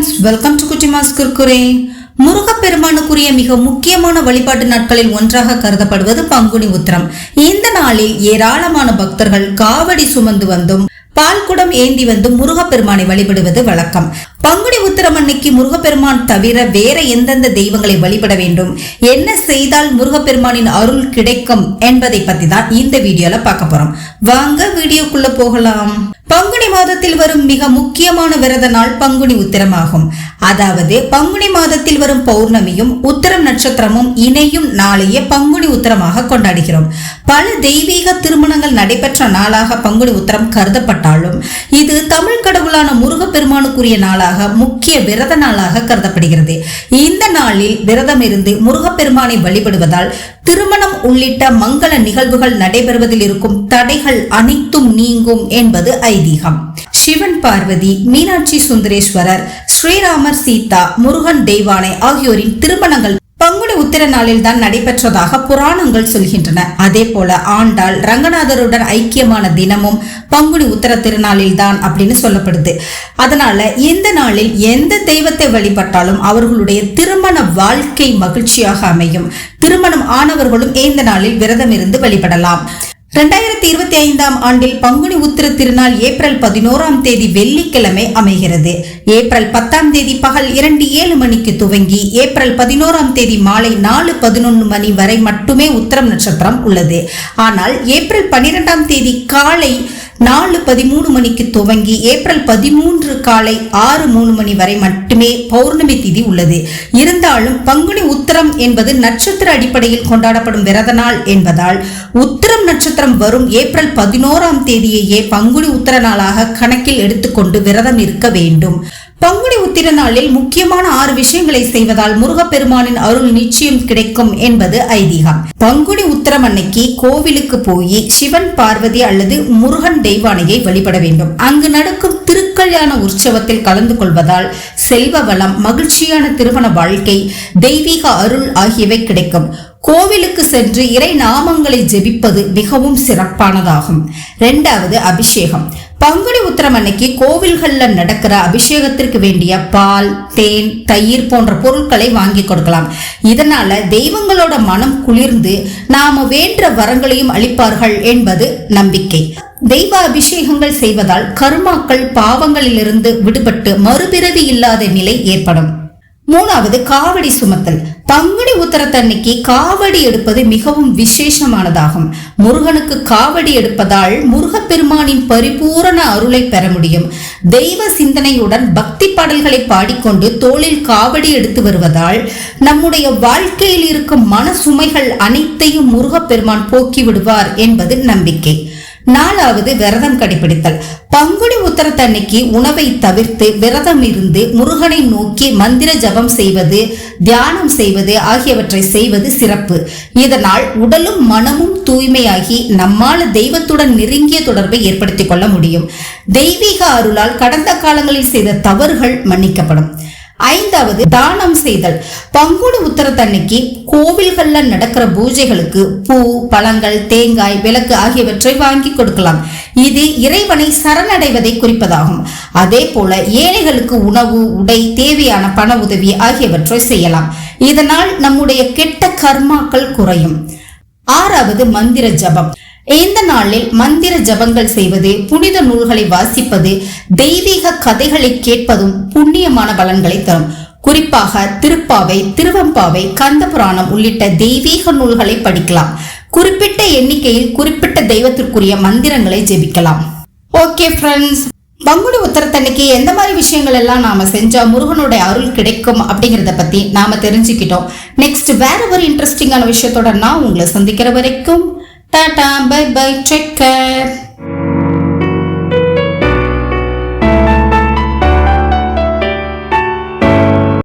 Friends welcome to Kuttimas Kurkure முருகப்பெருமானுக்குரிய மிக முக்கியமான வழிபாட்டு நாட்களில் ஒன்றாக கருதப்படுவது பங்குனி உத்திரம். இந்த நாளில் ஏராளமான பக்தர்கள் காவடி சுமந்து வந்தும் பால்குடம் ஏந்தி வந்து முருகப்பெருமானை வழிபடுவது வழக்கம். பங்குனி உத்திரம் அன்னைக்கு முருகப்பெருமான் தவிர வேற எந்தெந்த தெய்வங்களை வழிபட வேண்டும்? என்ன செய்தால் முருகப்பெருமானின் அருள் கிடைக்கும் என்பதை பத்தி தான் இந்த வீடியோல பார்க்க போறோம். வாங்க வீடியோக்குள்ள போகலாம். பங்குனி மாதத்தில் வரும் மிக முக்கியமான விரத நாள் பங்குனி உத்திரமாகும். அதாவது பங்குனி மாதத்தில் வரும் பௌர்ணமியும் உத்திரம் நட்சத்திரமும் இணையும் நாளையே பங்குனி உத்திரமாக கொண்டாடுகிறோம். பல தெய்வீக திருமணங்கள் நடைபெற்ற நாளாக பங்குனி உத்திரம் கருதப்பட்டாலும் இது தமிழ் கடவுளான முருகப்பெருமானுக்குரிய நாளாக முக்கிய விரத நாளாக கருதப்படுகிறது. இந்த நாளில் விரதம் இருந்து முருகப்பெருமானை வழிபடுவதால் திருமணம் உள்ளிட்ட மங்கள நிகழ்வுகள் நடைபெறுவதில் இருக்கும் தடைகள் அனைத்தும் நீங்கும் என்பது ஐதீகம். சிவன் பார்வதி மீனாட்சி சுந்தரேஸ்வரர் ஸ்ரீராமர் சீதா முருகன் தெய்வானை ஆகியோரின் திருமணங்கள் பங்குனி உத்திர நாளில் தான் நடைபெற்றதாக புராணங்கள் சொல்கின்றன. அதே போல ஆண்டாள் ரங்கநாதருடன் ஐக்கியமான தினமும் பங்குனி உத்திர திருநாளில் தான் அப்படின்னு சொல்லப்படுது. அதனால இந்த நாளில் எந்த தெய்வத்தை வழிபட்டாலும் அவர்களுடைய திருமண வாழ்க்கை மகிழ்ச்சியாக அமையும். திருமணம் ஆனவர்களும் இந்த நாளில் விரதம் இருந்து வழிபடலாம். ரெண்டாயிரத்தி இருபத்தி ஐந்தாம் ஆண்டில் பங்குனி உத்திர திருநாள் ஏப்ரல் பதினோராம் தேதி வெள்ளிக்கிழமை அமைகிறது. ஏப்ரல் பத்தாம் தேதி பகல் இரண்டு ஏழு மணிக்கு துவங்கி ஏப்ரல் பதினோராம் தேதி மாலை நாலு பதினொன்று மணி வரை மட்டுமே உத்திரம் நட்சத்திரம் உள்ளது. ஆனால் ஏப்ரல் பனிரெண்டாம் தேதி காலை நாலு பதிமூணு மணிக்கு துவங்கி ஏப்ரல் பதிமூன்று காலை ஆறு மூணு மணி வரை மட்டுமே பௌர்ணமி திதி உள்ளது. இருந்தாலும் பங்குனி உத்தரம் என்பது நட்சத்திர அடிப்படையில் கொண்டாடப்படும் விரத நாள் என்பதால் உத்தரம் நட்சத்திரம் வரும் ஏப்ரல் பதினோராம் தேதியையே பங்குனி உத்தர நாளாக கணக்கில் எடுத்துக்கொண்டு விரதம் இருக்க வேண்டும். உத்திர நாளில் முக்கியமான ஆறு விஷயங்களை செய்வதால் முருகப்பெருமானின் அருள் நிச்சயம் கிடைக்கும் என்பது ஐதீகம். பங்குனி உத்திரம் அன்னைக்கு கோவிலுக்கு போய் சிவன் பார்வதி அல்லது முருகன் தெய்வானையை வழிபட வேண்டும். அங்கு நடக்கும் திருக்கல்யாண உற்சவத்தில் கலந்து கொள்வதால் செல்வ வளம் மகிழ்ச்சியான திருமண வாழ்க்கை தெய்வீக அருள் ஆகியவை கிடைக்கும். கோவிலுக்கு சென்று இறை நாமங்களை ஜெபிப்பது மிகவும் சிறப்பானதாகும். இரண்டாவது அபிஷேகம். பங்குனி உத்திரம் அன்னைக்கு கோவில்களில் நடக்கிற அபிஷேகத்திற்கு வேண்டிய பால் தேன் தயிர் போன்ற பொருட்களை வாங்கி கொடுக்கலாம். இதனால தெய்வங்களோட மனம் குளிர்ந்து நாம வேண்ட வரங்களையும் அளிப்பார்கள் என்பது நம்பிக்கை. தெய்வ அபிஷேகங்கள் செய்வதால் கருமாக்கள் பாவங்களிலிருந்து விடுபட்டு மறுபிறவி இல்லாத நிலை ஏற்படும். மூணாவது காவடி சுமத்தல். பங்குனி உத்தரத்தன்னைக்கு காவடி எடுப்பது மிகவும் விசேஷமானதாகும். முருகனுக்கு காவடி எடுப்பதால் முருகப்பெருமானின் பரிபூரண அருளை பெற முடியும். தெய்வ சிந்தனையுடன் பக்தி பாடல்களை பாடிக்கொண்டு தோளில் காவடி எடுத்து வருவதால் நம்முடைய வாழ்க்கையில் இருக்கும் மன சுமைகள் அனைத்தையும் முருகப்பெருமான் போக்கி விடுவார் என்பது நம்பிக்கை. நாலாவது விரதம் கடைபிடித்தல். பங்குனி உத்தரத்தன்னைக்கு உணவை தவிர்த்து விரதம் இருந்து முருகனை நோக்கி மந்திர ஜபம் செய்வது தியானம் செய்வது ஆகியவற்றை செய்வது சிறப்பு. இதனால் உடலும் மனமும் தூய்மையாகி நம்மால் தெய்வத்துடன் நெருங்கிய தொடர்பை ஏற்படுத்திக் கொள்ள முடியும். தெய்வீக அருளால் கடந்த காலங்களில் செய்த தவறுகள் மன்னிக்கப்படும். ஐந்தாவது தானம் செய்தல். பங்குனி உத்தரத்தன்னைக்கு கோவில்கள்ல நடக்கிற பூஜைகளுக்கு பூ பழங்கள் தேங்காய் விளக்கு ஆகியவற்றை வாங்கி கொடுக்கலாம். இது இறைவனை சரணடைவதை குறிப்பதாகும். அதே போல ஏழைகளுக்கு உணவு உடை தேவையான பண உதவி ஆகியவற்றை செய்யலாம். இதனால் நம்முடைய கெட்ட கர்மாக்கள் குறையும். ஆறாவது மந்திர ஜபம். இந்த நாளில் மந்திர ஜபங்கள் செய்வது புனித நூல்களை வாசிப்பது தெய்வீக கதைகளை கேட்பதும் புண்ணியமான பலன்களை தரும். குறிப்பாக திருப்பாவை திருவம்பாவை கந்த புராணம் உள்ளிட்ட தெய்வீக நூல்களை படிக்கலாம். குறிப்பிட்ட எண்ணிக்கையில் குறிப்பிட்ட தெய்வத்திற்குரிய மந்திரங்களை ஜெபிக்கலாம். ஓகே ஃப்ரெண்ட்ஸ் பங்குனி உத்தரத்தன்னைக்கு எந்த மாதிரி விஷயங்கள் எல்லாம் நாம செஞ்சா முருகனுடைய அருள் கிடைக்கும் அப்படிங்கறத பத்தி நாம தெரிஞ்சுக்கிட்டோம். நெக்ஸ்ட் வேற ஒரு இன்ட்ரெஸ்டிங்கான விஷயத்தோட நான் உங்களை சந்திக்கிற வரைக்கும் tata bye bye take care